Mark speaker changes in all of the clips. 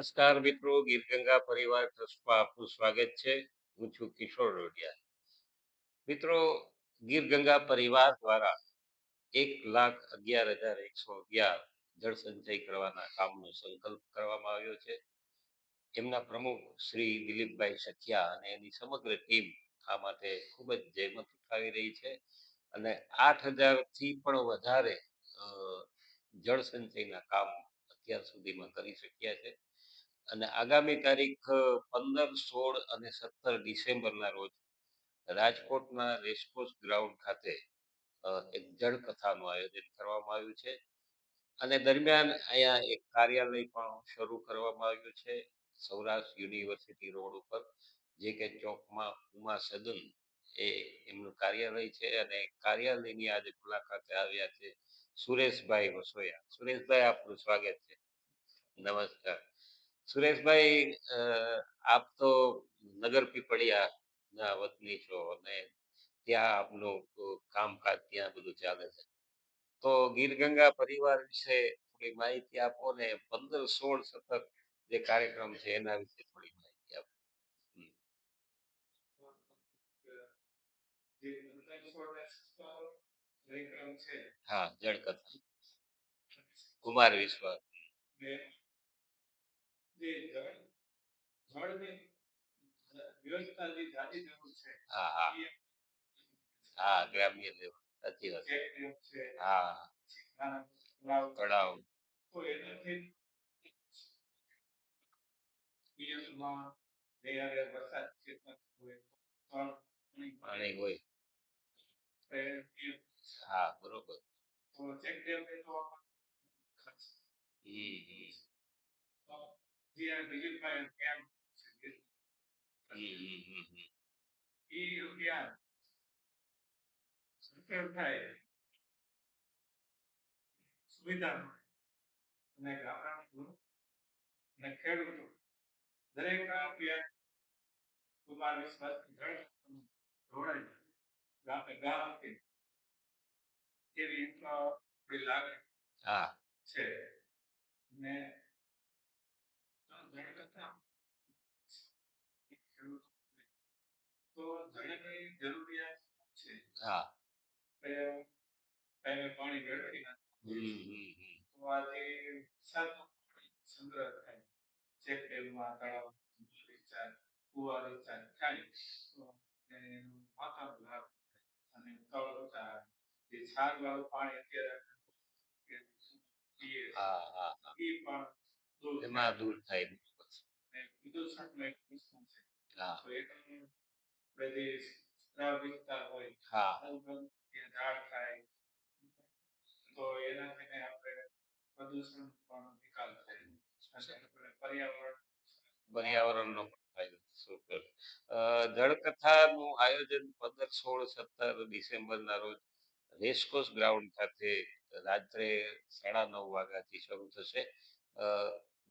Speaker 1: નમસ્કાર મિત્રો ગીર ગંગા પરિવાર ટ્રસ્ટમાં આપનું સ્વાગત છે. હું છું કિશોર રોડિયા મિત્રો ગીર ગંગા પરિવાર દ્વારા એક લાખ અગિયાર હજાર એકસો અગિયાર જળ સંચય કરવાના કામનો સંકલ્પ કરવામાં આવ્યો છે. એમના પ્રમુખ શ્રી દિલીપભાઈ સખિયા અને એની સમગ્ર ટીમ આ માટે ખૂબ જ જહેમત ઉઠાવી રહી છે અને આઠ હજારથી પણ વધારે જળ સંચયના કામ અત્યાર સુધીમાં કરી શક્યા છે. અને આગામી તારીખ પંદર, સોળ અને સત્તર ડિસેમ્બરના રોજ રાજકોટના રેસકોર્સ ગ્રાઉન્ડ ખાતે એક જળકથાનું આયોજન કરવામાં આવ્યું છે. અને દરમિયાન અહીંયા એક કાર્યાલય પણ શરૂ કરવામાં આવ્યું છે, સૌરાષ્ટ્ર યુનિવર્સિટી રોડ ઉપર, જે કે ચોકમાં ઉમા સદન એ એમનું કાર્યાલય છે અને કાર્યાલયની આજે મુલાકાતે આવ્યા છે સુરેશભાઈ વસોયા. સુરેશભાઈ, આપનું સ્વાગત છે. નમસ્કાર. સુરેશભાઈ આપ તો નગર પીપળિયા વતની છો અને ત્યાં આપનું કામકાજ ત્યાં બધું ચાલે છે. તો ગીર ગંગા પરિવાર વિશે થોડી માહિતી આપો ને, પંદર સોળ સતત જે કાર્યક્રમ છે એના વિશે થોડી માહિતી આપો. હા, જળકથા. કુમાર વિશ્વાસ.
Speaker 2: જે જળ જળની વ્યવસ્થાની જાડી જરૂર છે.
Speaker 1: હા હા. હા ગ્રામ્ય લેવલ સાચી વાત. છે. હા.
Speaker 2: તળાવ.
Speaker 1: તળાવ.
Speaker 2: તો એનાથી પિયતમાં જ્યારે વરસાદ હોય પાણી
Speaker 1: હોય. હા બરોબર.
Speaker 2: તો ચેકડેમ એ તો
Speaker 1: હમ હમ હમ હમ.
Speaker 2: એ અભિયાન સફળ થાય સુવિધા અને ગામડાનું અને ખેડૂતો દરેક અભિયાન કુમાર વિશ્વાસ જોડાય ગામે ગામ કે એવી લાગણી છે. ને આ જળકથા ખેડૂતો તો જળની જરૂરિયાત છે.
Speaker 1: હા.
Speaker 2: ટાઈમે પાણી વેડફી નાખે. તો આજે પાણી સંગ્રહ થાય. ચેક ડેમમાં તળાવ રિચાર્જ કુવા રિચાર્જ થાય. એનો માથાનો લાભ અને તળ જે પાણી અત્યારે
Speaker 1: હા હા
Speaker 2: પણ દૂર
Speaker 1: એમાં દૂર થાય. છે.
Speaker 2: થાય. એક પ્રશ્ન છે.
Speaker 1: હા.
Speaker 2: તો એ પણ બધી સ્ત્રાવ વિસ્તાર હોય
Speaker 1: હા.
Speaker 2: ઝાડ થાય તો એના થઈને આપણે પ્રદૂષણ પણ નિકાલ થાય. પર્યાવરણ.
Speaker 1: પર્યાવરણનો સુપર. જળકથાનું આયોજન પંદર સોળ સત્તર ડિસેમ્બરના રોજ રેસકોર્સ ગ્રાઉન્ડ ખાતે રાત્રે સાડા નવ વાગ્યાથી શરૂ થશે.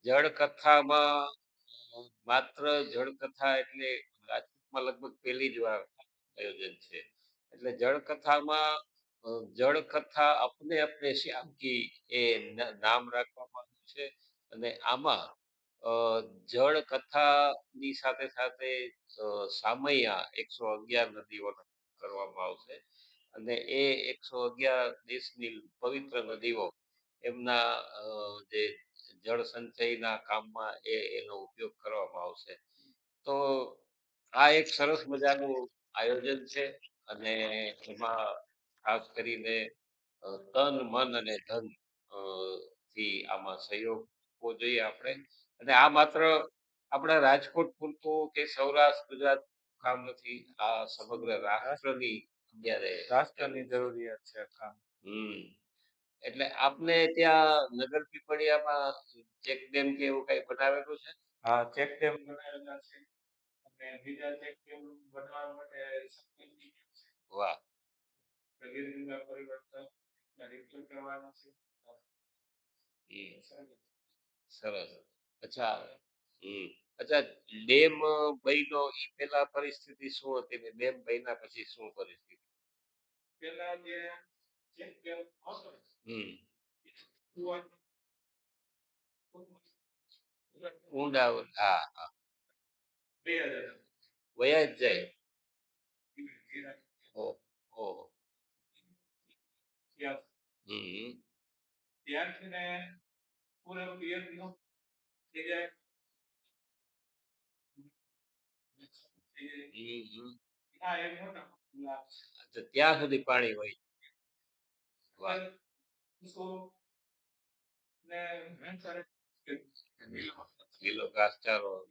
Speaker 1: જળકથામાં માત્ર જળકથા એટલે રાજકોટમાં લગભગ પહેલી જ વાર આયોજન છે. એટલે જળકથામાં જળકથા અપને અપને શ્યામ એ નામ રાખવામાં આવ્યું છે. અને આમાં જળ કથાની સાથે સાથે સામૈયા એકસો અગિયાર નદીઓનો કરવામાં આવશે. અને એ એકસો અગિયાર દેશની પવિત્ર નદીઓ, એમના જે જળ સંચયના કામમાં એ, એનો ઉપયોગ કરવામાં આવશે. તો આ એક સરસ મજાનું આયોજન છે અને એમાં ખાસ કરીને તન મન અને ધનથી આમાં સહયોગ આપવો જોઈએ આપણે. અને આ માત્ર આપણા રાજકોટ પૂરતું કે સૌરાષ્ટ્ર ગુજરાત કામ નથી. આ સમગ્ર રાષ્ટ્રની અત્યારે
Speaker 2: રાષ્ટ્રની જરૂરિયાત છે કામ.
Speaker 1: હમ. એટલે આપને ત્યાં નગર પીપળિયામાં ચેક ડેમ કે એવું કઈ બનાવેલું છે?
Speaker 2: હા ચેક ડેમ બનાવેલા છે. બીજા ચેક ડેમ માટે સબસિડી
Speaker 1: વાહ.
Speaker 2: પ્રગતિના પરિવર્તન રિપેર કરવાના છે.
Speaker 1: હમ સરસ. અચ્છા હમ. અચ્છા ડેમ બન્યો ઈ પેલા પરિસ્થિતિ શું હતી ડેમ બન્યા પછી શું પરિસ્થિતિ?
Speaker 2: પેલા જે ચેક ડેમ હતો.
Speaker 1: હમ. ઊંડા હા હા. વયા જ જાય.
Speaker 2: ને
Speaker 1: ત્યાં સુધી પાણી હોય. લીલો ઘાસચારો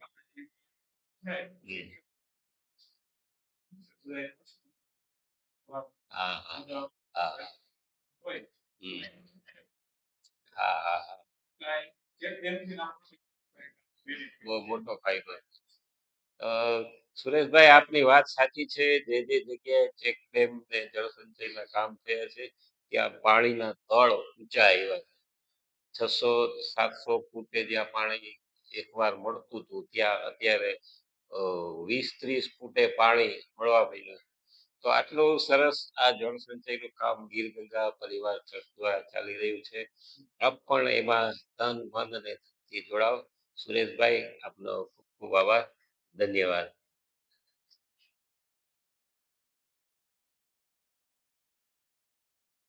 Speaker 1: બહુ મોટો ફાયદો સુરેશભાઈ, આપની વાત સાચી છે. જે જે જગ્યાએ ચેક ડેમ ને જળસંચયના કામ થયા છે, ત્યાં પાણીના તળ ઊંચા આવ્યા છસો સાતસો ફૂટે જ્યાં પાણી એકવાર મળતું હતું, ત્યાં અત્યારે વીસ ત્રીસ ફૂટે પાણી મળવા મળ્યું તો આટલું સરસ આ જળ સંચયનું કામ ગીર ગંગા પરિવાર ટ્રસ્ટ દ્વારા ચાલી રહ્યું છે. આપ પણ એમાં તન, મન અને જોડાવ. સુરેશભાઈ, આપનો ખૂબ ખૂબ આભાર. ધન્યવાદ.